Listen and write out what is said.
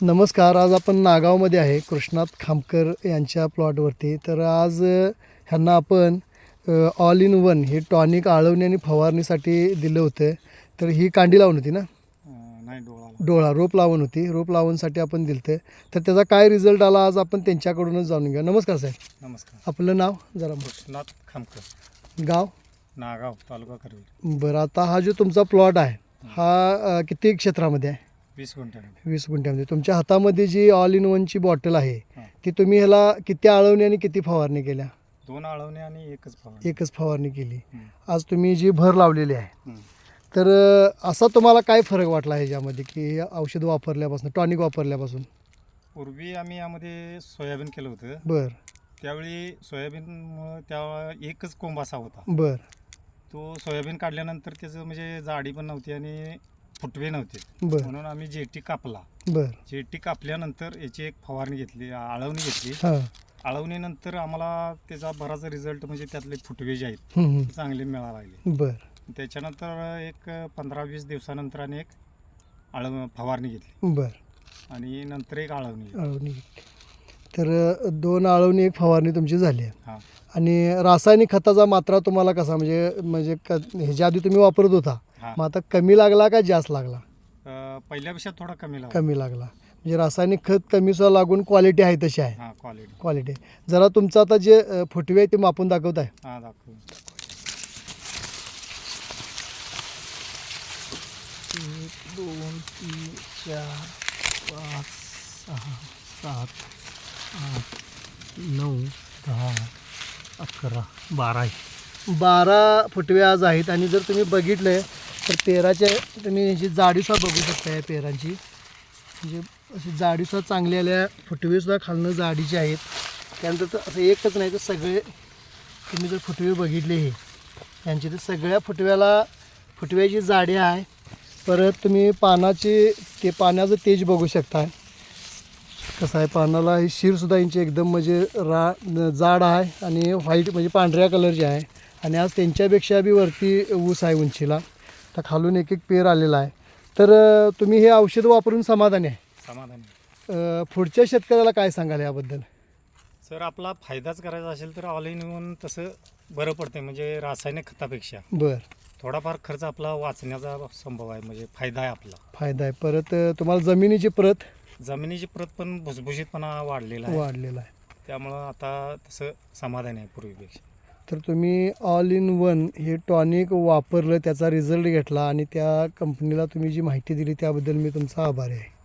नमस्कार आज आपण नागावमध्ये आहे कृष्णात खामकर यांच्या प्लॉटवरती. तर आज ह्यांना आपण ऑल इन वन हे टॉनिक आळवणी आणि फवारणीसाठी दिलं होतं. तर ही कांडी लावून होती ना? नाही डोळा रोप लावून होती. रोप लावूनसाठी आपण दिलं तर त्याचा काय रिझल्ट आला आज आपण त्यांच्याकडूनच जाणून घेऊ नमस्कार साहेब. नमस्कार. आपलं नाव जरा. कृष्णात खामकर. गाव? नागाव तालुका करवीर. बरं आता हा जो तुमचा प्लॉट आहे हा. किती क्षेत्रामध्ये आहे? वीस गुंठ्यामध्ये. वीस गुंठ्यामध्ये. तुमच्या हातामध्ये जी ऑल इन वनची बॉटल आहे हां. ती तुम्ही ह्याला किती आळवणी आणि किती फवारणी केल्या? दोन आळवणे आणि एकच फवारणी. एकच फवारणी केली. आज तुम्ही जी भर लावलेली आहे. तर अ, असा तुम्हाला काय फरक वाटला ह्याच्यामध्ये की हे औषध वापरल्यापासून टॉनिक वापरल्यापासून? पूर्वी आम्ही यामध्ये सोयाबीन केलं होतं. बर. त्यावेळी सोयाबीनमुळं त्या एकच कोंब असा होता. बर. तो सोयाबीन काढल्यानंतर त्याचं म्हणजे जाडी पण नव्हती आणि फुटवे नव्हते. बर. म्हणून आम्ही जेटी कापला. बर. जेटी कापल्यानंतर याची एक फवारणी घेतली आळवणी घेतली. हां. आळवणीनंतर आम्हाला त्याचा बराच रिझल्ट म्हणजे त्यातले फुटवे जे आहेत ते चांगले मिळायला लागले. बर. त्याच्यानंतर एक पंधरा वीस दिवसानंतर आणि एक आळव फवारणी घेतली. बर. आणि नंतर एक आळवणी घेतली. आळवणी तर दोन आळवणी एक फवारणी तुमची झाली आहे. आणि रासायनिक खताचा मात्रा तुम्हाला कसा? म्हणजे म्हणजे क ह्याच्या आधी तुम्ही वापरत होता. मग आता कमी लागला का जास्त लागला? पहिल्यापेक्षा थोडा कमी लागला. कमी लागला. म्हणजे रासायनिक खत कमी सुद्धा लागून क्वालिटी आहे तशी आहे. हा क्वालिटी क्वालिटी जरा तुमचं आता जे फुटवे आहे ते मापून दाखवत आहे. हा दोन तीन चार पाच सहा सात आठ नऊ दहा अकरा बारा आहे. बारा फुटवे आज आहेत आणि जर तुम्ही बघितलं तर पेराच्या तुम्ही ह्याची जाडीसुद्धा बघू शकता या पेरांची. म्हणजे अशी जाडीसुद्धा चांगली आल्या फुटवेसुद्धा खालनं जाडीचे आहेत. त्यानंतर तर असं एकच नाही तर सगळे तुम्ही जर फुटवे बघितले हे यांचे तर सगळ्या फुटव्याला फुटव्याची जाडी आहे. परत तुम्ही पानाची ते पाण्याचं तेज बघू शकता कसं आहे पानाला ही शिरसुद्धा यांची एकदम म्हणजे रा जाड आहे आणि व्हाईट म्हणजे पांढऱ्या कलरची आहे. आणि आज त्यांच्यापेक्षा बी वरती ऊस आहे उंचीला. तर खालून एक एक पेर आलेला आहे. तर तुम्ही हे औषध वापरून समाधानी आहे? समाधानी पुढच्या शेतकऱ्याला काय सांगाल याबद्दल? सर आपला फायदाच करायचा असेल तर ऑल इन वन तसं बरं पडते म्हणजे रासायनिक खतापेक्षा. बरं. थोडाफार खर्च आपला वाचण्याचा संभव आहे म्हणजे फायदा आहे आपला. फायदा आहे. परत तुम्हाला जमिनीची प्रत? जमिनीची प्रत पण भुसभुशीतपणा वाढलेला आहे. वाढलेला आहे. त्यामुळं आता तसं समाधान आहे पूर्वीपेक्षा. तर तुम्ही ऑल इन वन हे टॉनिक वापरलं त्याचा रिझल्ट घेतला आणि त्या कंपनीला तुम्ही जी माहिती दिली त्याबद्दल मी तुमचा आभारी आहे.